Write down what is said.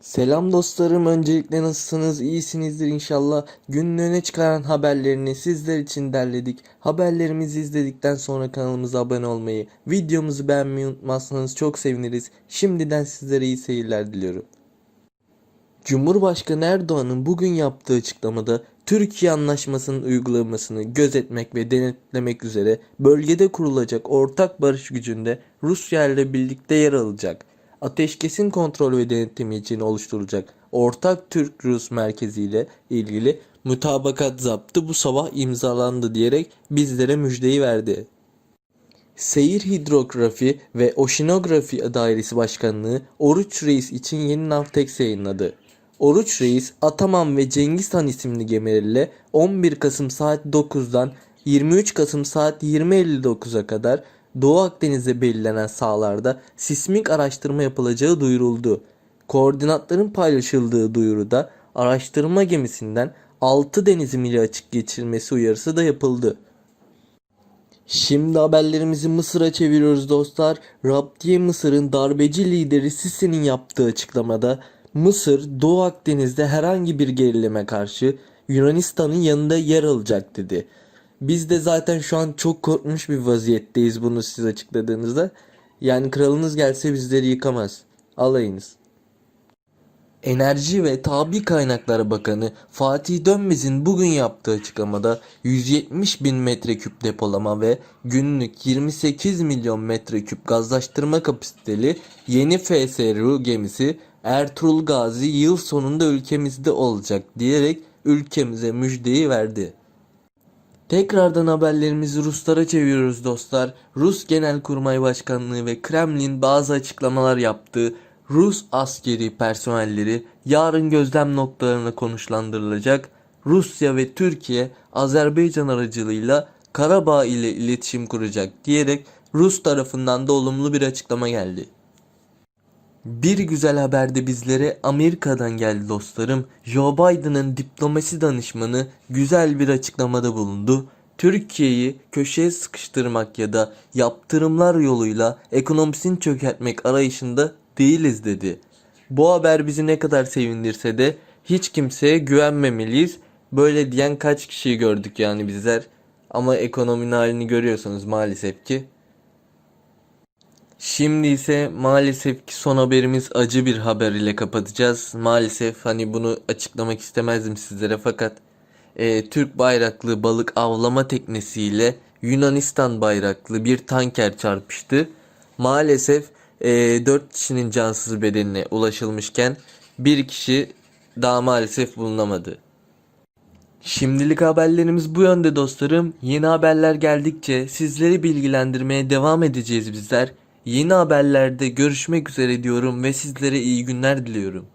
Selam dostlarım. Öncelikle nasılsınız? İyisinizdir inşallah. Günün öne çıkaran haberlerini sizler için derledik. Haberlerimizi izledikten sonra kanalımıza abone olmayı, videomuzu beğenmeyi unutmazsanız çok seviniriz. Şimdiden sizlere iyi seyirler diliyorum. Cumhurbaşkanı Erdoğan'ın bugün yaptığı açıklamada Türkiye Anlaşması'nın uygulanmasını gözetmek ve denetlemek üzere bölgede kurulacak ortak barış gücünde Rusya ile birlikte yer alacak. Ateşkesin kontrol ve denetimi için oluşturulacak ortak Türk-Rus merkezi ile ilgili mutabakat zaptı bu sabah imzalandı diyerek bizlere müjdeyi verdi. Seyir Hidrografi ve Oşinografi Dairesi Başkanlığı Oruç Reis için yeni Navtex yayınladı. Oruç Reis, Ataman ve Cengiz Han isimli gemilerle 11 Kasım saat 9'dan 23 Kasım saat 20.59'a kadar Doğu Akdeniz'de belirlenen sahalarda sismik araştırma yapılacağı duyuruldu. Koordinatların paylaşıldığı duyuruda araştırma gemisinden 6 deniz mili açık geçirmesi uyarısı da yapıldı. Şimdi haberlerimizi Mısır'a çeviriyoruz dostlar. Rabdiye Mısır'ın darbeci lideri Sisi'nin yaptığı açıklamada Mısır Doğu Akdeniz'de herhangi bir gerilime karşı Yunanistan'ın yanında yer alacak dedi. Biz de zaten şu an çok korkmuş bir vaziyetteyiz bunu siz açıkladığınızda. Yani kralınız gelse bizleri yıkamaz. Alayınız. Enerji ve Tabi Kaynaklar Bakanı Fatih Dönmez'in bugün yaptığı açıklamada 170 bin metreküp depolama ve günlük 28 milyon metreküp gazlaştırma kapasiteli yeni FSRU gemisi Ertuğrul Gazi yıl sonunda ülkemizde olacak diyerek ülkemize müjdeyi verdi. Tekrardan haberlerimizi Ruslara çeviriyoruz dostlar. Rus Genelkurmay Başkanlığı ve Kremlin bazı açıklamalar yaptı. Rus askeri personelleri yarın gözlem noktalarına konuşlandırılacak. Rusya ve Türkiye Azerbaycan aracılığıyla Karabağ ile iletişim kuracak diyerek Rus tarafından da olumlu bir açıklama geldi. Bir güzel haber de bizlere Amerika'dan geldi dostlarım. Joe Biden'ın diplomasi danışmanı güzel bir açıklamada bulundu. Türkiye'yi köşeye sıkıştırmak ya da yaptırımlar yoluyla ekonomisini çökertmek arayışında değiliz dedi. Bu haber bizi ne kadar sevindirse de hiç kimseye güvenmemeliyiz. Böyle diyen kaç kişiyi gördük yani bizler. Ama ekonominin halini görüyorsunuz maalesef ki. Şimdi ise maalesef ki son haberimiz acı bir haber ile kapatacağız. Maalesef hani bunu açıklamak istemezdim sizlere fakat e, Türk bayraklı balık avlama teknesiyle Yunanistan bayraklı bir tanker çarpıştı. Maalesef e, 4 kişinin cansız bedenine ulaşılmışken bir kişi daha maalesef bulunamadı. Şimdilik haberlerimiz bu yönde dostlarım. Yeni haberler geldikçe sizleri bilgilendirmeye devam edeceğiz bizler. Yeni haberlerde görüşmek üzere diyorum ve sizlere iyi günler diliyorum.